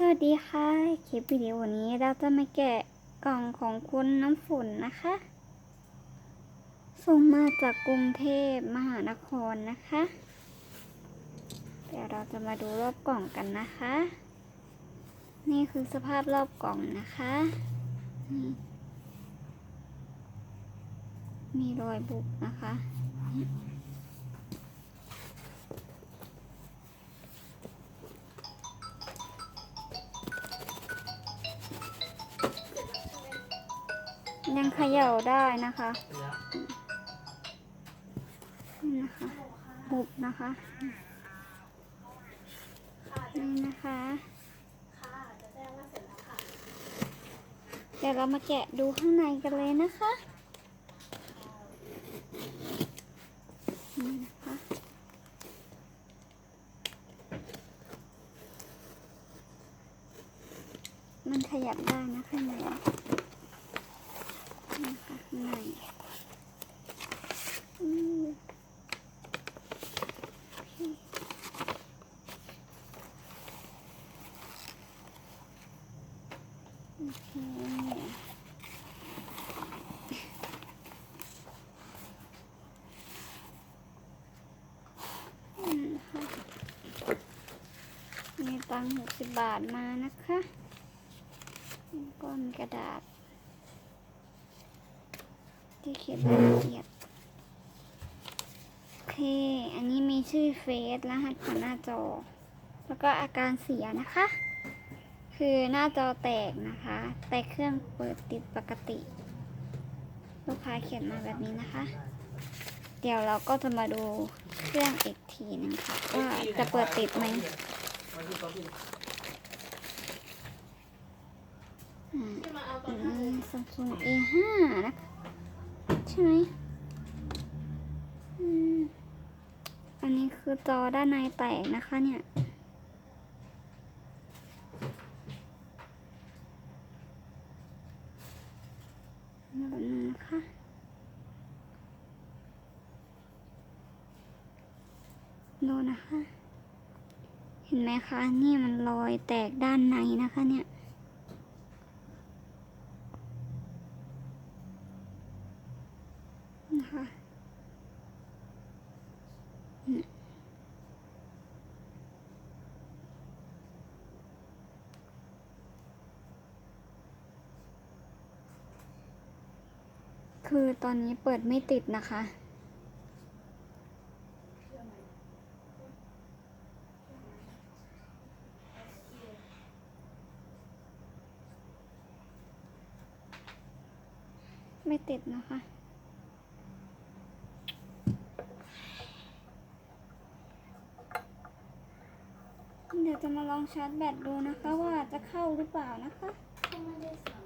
สวัสดีค่ะ คลิปวิดีโอนี้เราจะมาแกะกล่องของคุณน้ำฝนนะคะ ส่งมาจากกรุงเทพมหานครนะคะ เดี๋ยวเราจะมาดูรอบกล่องกันนะคะ นี่คือสภาพรอบกล่องนะคะ มีรอยบุบนะคะ ยังเขย่าได้นะคะนี่นะคะบุบนะคะนี่นะคะค่ะจะแจ้งว่าเสร็จแล้วค่ะเดี๋ยวเรามาแกะดูข้างในกันเลยนะคะนี่นะคะมันขยับได้นะข้างในนี่นะคะข้าง ในโอเคมีตังหกสิบบาทมานะคะก้อนกระดาษ ที่เขียนรายละเอียดโอเค อันนี้มีชื่อเฟซรหัสผ่านหน้าจอ แล้วก็อาการเสียนะคะ คือหน้าจอแตกนะคะ แต่เครื่องเปิดติดปกติ ลูกค้าเขียนมาแบบนี้นะคะ เดี๋ยวเราก็จะมาดูเครื่องอีกทีหนึงค่ะว่าจะเปิดติดไหมอืมที่มาเอาตอือนนั้นม Samsung A5 นะคะ ช่ไหมอันนี้คือจอด้านในแตกนะคะเนี่ย แบบนึงนะคะดูนะคะ เห็นไหมคะ นี่มันรอยแตกด้านในนะคะเนี่ย นะคะคือตอนนี้เปิดไม่ติดนะคะ ไม่ติดนะคะ เดี๋ยว จะมาลองชาร์จแบตดูนะคะ ว่าจะเข้าหรือเปล่านะคะ ก็ไม่ได้สั่ง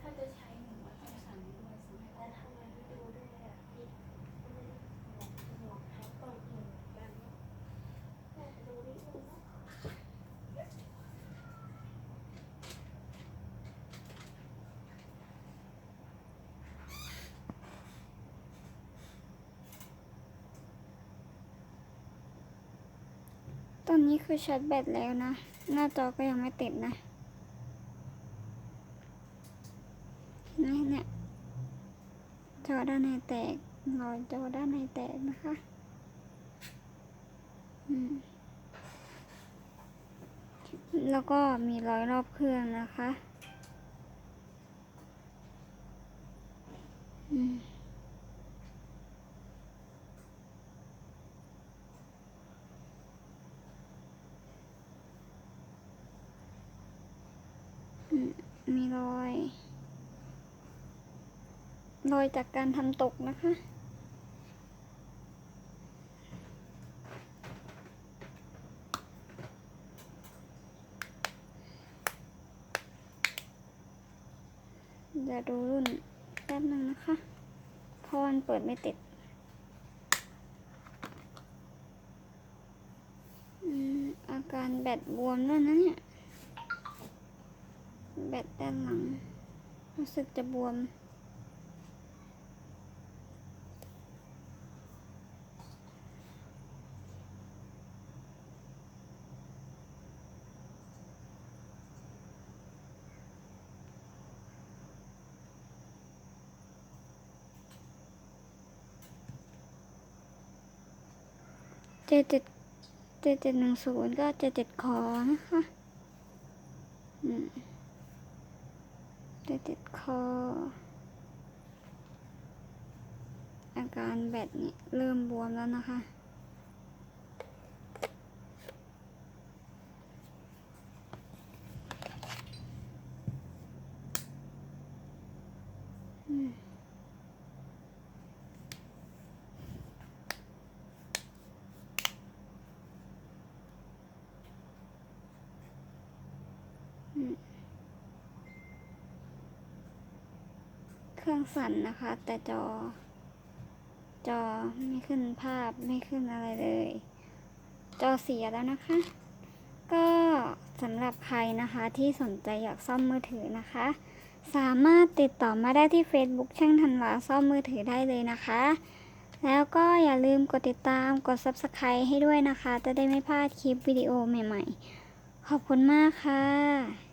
ถ้าจะใช้หนูว่าต้องสั่งด้วยสั่งให้แต่ทำไมไม่ดูด้วยอะพี่ไม่ได้บอกเขาก่อนหนูกันแม่ดูดิดูนะ ตอนนี้คือชาร์จแบตแล้วนะ หน้าจอก็ยังไม่ติดนะนี่เนี่ยจอด้านในแตกรอยจอด้านในแตกนะคะแล้วก็มีรอยรอบเครื่องนะคะ มีรอย รอยจากการทำตกนะคะเดี๋ยวดูรุ่นแป๊บนึงนะคะพราะมันเปิดไม่ติดอืมอาการแบตบวมแล้วยนะเนี่ย แบตด้านหลัง รู้สึกจะบวม เจ็ดเจ็ดเจ็ดเจ็ดหนึ่งศูนย์ก็เจ็ดเจ็ดคอนะคะ อืม เจ็ดเจ็ดคอ อาการแบตเนี่ยเริ่มบวมแล้วนะคะ เครื่องสั่นนะคะ แต่จอ จอไม่ขึ้นภาพไม่ขึ้นอะไรเลย จอเสียแล้วนะคะ ก็สำหรับใครนะคะที่สนใจอยากซ่อมมือถือนะคะ สามารถติดต่อมาได้ที่ Facebook ช่างธันวาซ่อมมือถือได้เลยนะคะ แล้วก็อย่าลืมกดติดตามกด Subscribe ให้ด้วยนะคะ จะได้ไม่พลาดคลิปวิดีโอใหม่ ๆ ขอบคุณมากค่ะ